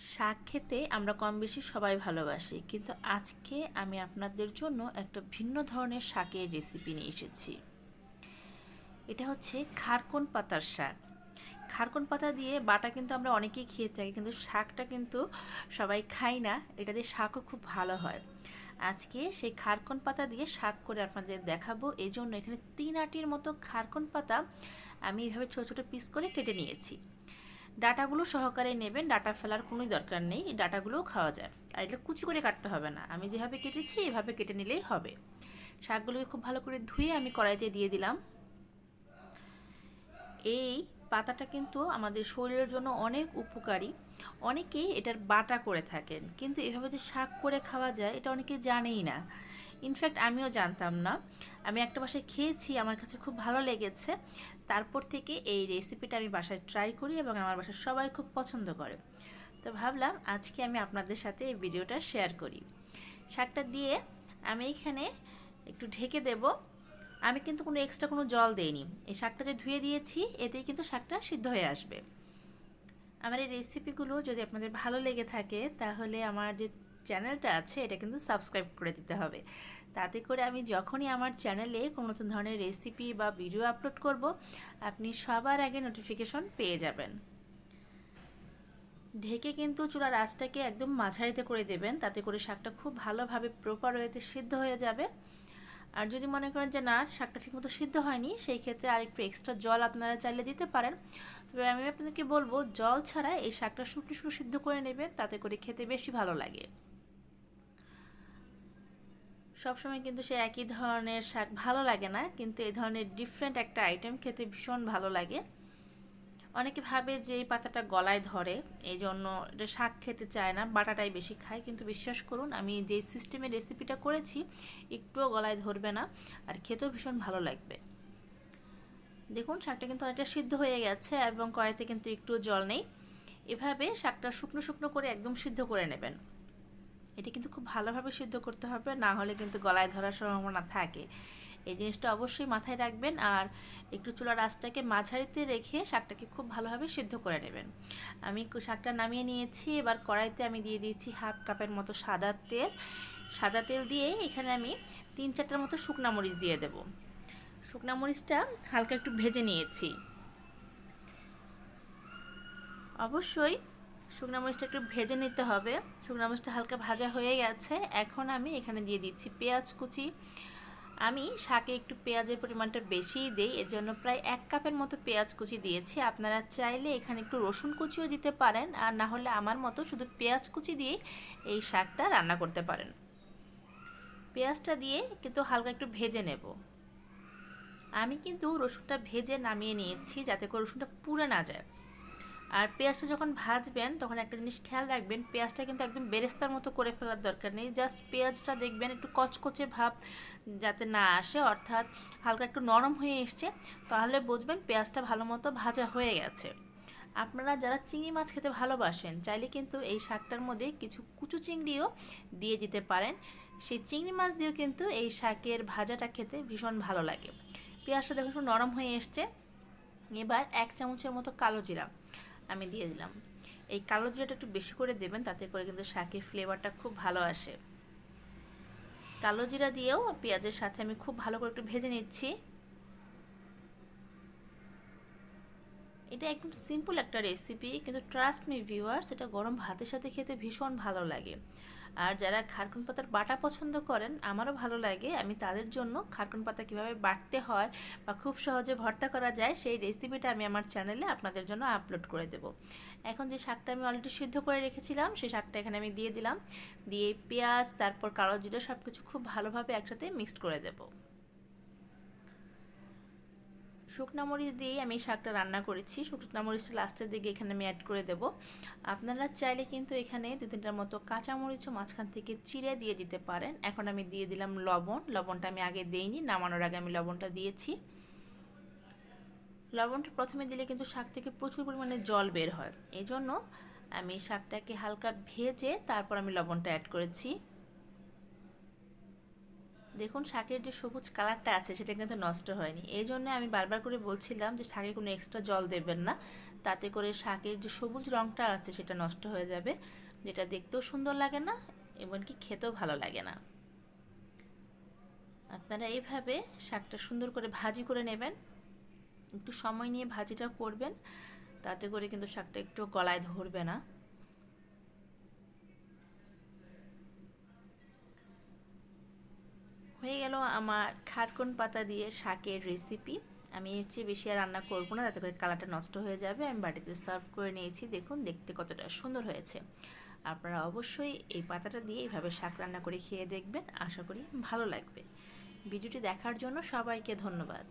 শাক খেতে আমরা কম বেশি সবাই ভালোবাসি, কিন্তু আজকে আমি আপনাদের জন্য একটা ভিন্ন ধরনের শাকের রেসিপি নিয়ে এসেছি। এটা হচ্ছে খারকন পাতার শাক। খারকন পাতা দিয়ে বাটা কিন্তু আমরা অনেকেই খেয়ে থাকি, কিন্তু শাকটা কিন্তু সবাই খাই না, এটা দিয়ে শাকও খুব ভালো হয়। আজকে সেই খারকন পাতা দিয়ে শাক করে আপনাদের দেখাবো এই জন্য এখানে তিন আটির মতো খারকন পাতা আমি এভাবে ছোটো ছোটো পিস করে কেটে নিয়েছি। ডাটাগুলো সহকারে নেবেন, ডাটা ফেলার কোনোই দরকার নেই, এই ডাটাগুলোও খাওয়া যায়। আর এগুলো কুচি করে কাটতে হবে না, আমি যেভাবে কেটেছি এভাবে কেটে নিলেই হবে। শাকগুলোকে খুব ভালো করে ধুয়ে আমি কড়াইতে দিয়ে দিলাম। এই পাতাটা কিন্তু আমাদের শরীরের জন্য অনেক উপকারী। অনেকেই এটার বাটা করে থাকেন, কিন্তু এভাবে যে শাক করে খাওয়া যায়, এটা অনেকে জানেই না। ইনফ্যাক্ট আমিও জানতাম না। আমি একটা বাসায় খেয়েছি, আমার কাছে খুব ভালো লেগেছে। তারপর থেকে এই রেসিপিটা আমি বাসায় ট্রাই করি এবং আমার বাসার সবাই খুব পছন্দ করে। তো ভাবলাম আজকে আমি আপনাদের সাথে এই ভিডিওটা শেয়ার করি। শাকটা দিয়ে আমি এখানে একটু ঢেকে দেব। আমি কিন্তু কোনো এক্সট্রা কোনো জল দেইনি। এই শাকটা যে ধুয়ে দিয়েছি, এতেই কিন্তু শাকটা সিদ্ধ হয়ে আসবে। আমার এই রেসিপিগুলো যদি আপনাদের ভালো লেগে থাকে, তাহলে আমার যে চ্যানেলটা আছে, এটা কিন্তু সাবস্ক্রাইব করে দিতে হবে। তাতে করে আমি যখনই আমার চ্যানেলে কোনো নতুন ধরনের রেসিপি বা ভিডিও আপলোড করব, আপনি সবার আগে নোটিফিকেশন পেয়ে যাবেন। ঢেকে কিন্তু চুলার আঁচটাকে একদম মাঝারিতে করে দেবেন, তাতে করে শাকটা খুব ভালোভাবে প্রপার ওয়েতে সিদ্ধ হয়ে যাবে। আর যদি মনে করেন যে না, শাকটা ঠিকমতো সিদ্ধ হয়নি, সেই ক্ষেত্রে আর একটু এক্সট্রা জল আপনারা চাইলে দিতে পারেন। তবে আমি আপনাদেরকে বলব, জল ছাড়া এই শাকটা শুকনো শুকনো সিদ্ধ করে নেবেন, তাতে করে খেতে বেশি ভালো লাগে। সবসময় কিন্তু সে একই ধরনের শাক ভালো লাগে না, কিন্তু এই ধরনের ডিফারেন্ট একটা আইটেম খেতে ভীষণ ভালো লাগে। অনেকে ভাবে যে এই পাতাটা গলায় ধরে, এই জন্য এটা শাক খেতে চায় না, বাটাটাই বেশি খায়, কিন্তু বিশ্বাস করুন, আমি যে সিস্টেমের রেসিপিটা করেছি, একটুও গলায় ধরবে না, আর খেতেও ভীষণ ভালো লাগবে। দেখুন, শাকটা কিন্তু অনেকটা সিদ্ধ হয়ে গেছে এবং কড়াইতে কিন্তু একটু জল নেই। এভাবে শাকটা শুকনো শুকনো করে একদম সিদ্ধ করে নেবেন। এটা কিন্তু খুব ভালোভাবে সিদ্ধ করতে হবে না হলে কিন্তু গলায় ধরার সম্ভাবনা থাকে। এই জিনিসটা অবশ্যই মাথায় রাখবেন, আর একটু চুলার আঁচটাকে মাঝারিতে রেখে শাকটাকে খুব ভালোভাবে সিদ্ধ করে নেবেন। আমি শাকটা নামিয়ে নিয়েছি, এবার কড়াইতে আমি দিয়ে দিয়েছি হাফ কাপের মতো সাদা তেল। সাদা তেল দিয়ে এখানে আমি তিন চারটার মতো শুকনা মরিচ দিয়ে দেব। শুকনা মরিচটা হালকা একটু ভেজে নিয়েছি। অবশ্যই শুকনো মরিচটা একটু ভেজে নিতে হবে। শুকনো মরিচটা হালকা ভাজা হয়ে গেছে। এখন আমি এখানে দিয়ে দিচ্ছি পেঁয়াজ কুচি। আমি শাকে একটু পেঁয়াজের পরিমাণটা বেশিই দিই, এজন্য প্রায় এক কাপের মতো পেঁয়াজ কুচি দিয়েছি। আপনারা চাইলে এখানে একটু রসুন কুচিও দিতে পারেন, আর না হলে আমার মতো শুধু পেঁয়াজ কুচি দিয়েই এই শাকটা রান্না করতে পারেন। পেঁয়াজটা দিয়ে কিন্তু হালকা একটু ভেজে নেব। আমি কিন্তু রসুনটা ভেজে নামিয়ে নিয়েছি, যাতে করে রসুনটা পুড়ে না যায়। আর পেঁয়াজটা যখন ভাজবেন, তখন একটা জিনিস খেয়াল রাখবেন, পেঁয়াজটা কিন্তু একদম বেরেস্তার মতো করে ফেলার দরকার নেই। জাস্ট পেঁয়াজটা দেখবেন একটু কচকচে ভাব যাতে না আসে, অর্থাৎ হালকা একটু নরম হয়ে এসছে, তাহলে বুঝবেন পেঁয়াজটা ভালো মতো ভাজা হয়ে গেছে। আপনারা যারা চিংড়ি মাছ খেতে ভালোবাসেন, চাইলে কিন্তু এই শাকটার মধ্যে কিছু কুচু চিংড়িও দিয়ে দিতে পারেন। সেই চিংড়ি মাছ দিয়েও কিন্তু এই শাকের ভাজাটা খেতে ভীষণ ভালো লাগে। পেঁয়াজটা দেখুন নরম হয়ে এসছে। এবার এক চামচের মতো কালো জিরা আমি দিয়ে দিলাম। এই কালো জিরাটা একটু বেশি করে দেবেন, তাতে করে কিন্তু শাকের ফ্লেভারটা খুব ভালো আসে। কালো জিরা দিয়েও পেঁয়াজের সাথে আমি খুব ভালো করে একটু ভেজে নিচ্ছি। এটা একদম সিম্পল একটা রেসিপি কিন্তু ট্রাস্ট মি ভিউয়ার্স এটা গরম ভাতের সাথে খেতে ভীষণ ভালো লাগে। আর যারা খারকুন পাতার বাটা পছন্দ করেন, আমারও ভালো লাগে। আমি তাদের জন্য খারকুন পাতা কীভাবে বাটতে হয় বা খুব সহজে ভর্তা করা যায়, সেই রেসিপিটা আমি আমার চ্যানেলে আপনাদের জন্য আপলোড করে দেব। এখন যে শাকটা আমি অলরেডি সিদ্ধ করে রেখেছিলাম, সেই শাকটা এখানে আমি দিয়ে দিলাম। দিয়ে পেঁয়াজ, তারপর কালো জিরা সব কিছু খুব ভালোভাবে একসাথে মিক্সড করে দেবো। শুকনা মরিচ দিয়েই আমি শাকটা রান্না করেছি। শুকনা মরিচটা লাস্টের দিকে এখানে আমি অ্যাড করে দেব। আপনারা চাইলে কিন্তু এখানে দু তিনটার মতো কাঁচা মরিচও মাঝখান থেকে চিড়ে দিয়ে দিতে পারেন। এখন আমি দিয়ে দিলাম লবণ। লবণটা আমি আগে দেইনি, নামানোর আগে আমি লবণটা দিয়েছি। লবণটা প্রথমে দিলে কিন্তু শাক থেকে প্রচুর পরিমাণে জল বের হয়। এই জন্য আমি শাকটাকে হালকা ভেজে তারপর আমি লবণটা অ্যাড করেছি। দেখুন, শাকের যে সবুজ কালারটা আছে, সেটা কিন্তু নষ্ট হয়নি। এই জন্য আমি বারবার করে বলছিলাম যে, শাকে কোনো এক্সট্রা জল দেবেন না। তাতে করে শাকের যে সবুজ রঙটা আছে, সেটা নষ্ট হয়ে যাবে। যেটা দেখতেও সুন্দর লাগে না, এমনকি খেতেও ভালো লাগে না। আপনারা এইভাবে শাকটা সুন্দর করে ভাজি করে নেবেন। একটু সময় নিয়ে ভাজিটা করবেন। তাতে করে কিন্তু শাকটা একটু গলায় ধরবে না। হয়ে গেল আমার খাটকন পাতা দিয়ে শাকের রেসিপি আমি এর চেয়ে বেশি আর রান্না করব না, যাতে করে কালারটা নষ্ট হয়ে যাবে। আমি বাড়িতে সার্ভ করে নিয়েছি, দেখুন, দেখতে কতটা সুন্দর হয়েছে। আপনারা অবশ্যই এই পাতাটা দিয়ে এইভাবে শাক রান্না করে খেয়ে দেখবেন, আশা করি ভালো লাগবে। ভিডিওটি দেখার জন্য সবাইকে ধন্যবাদ।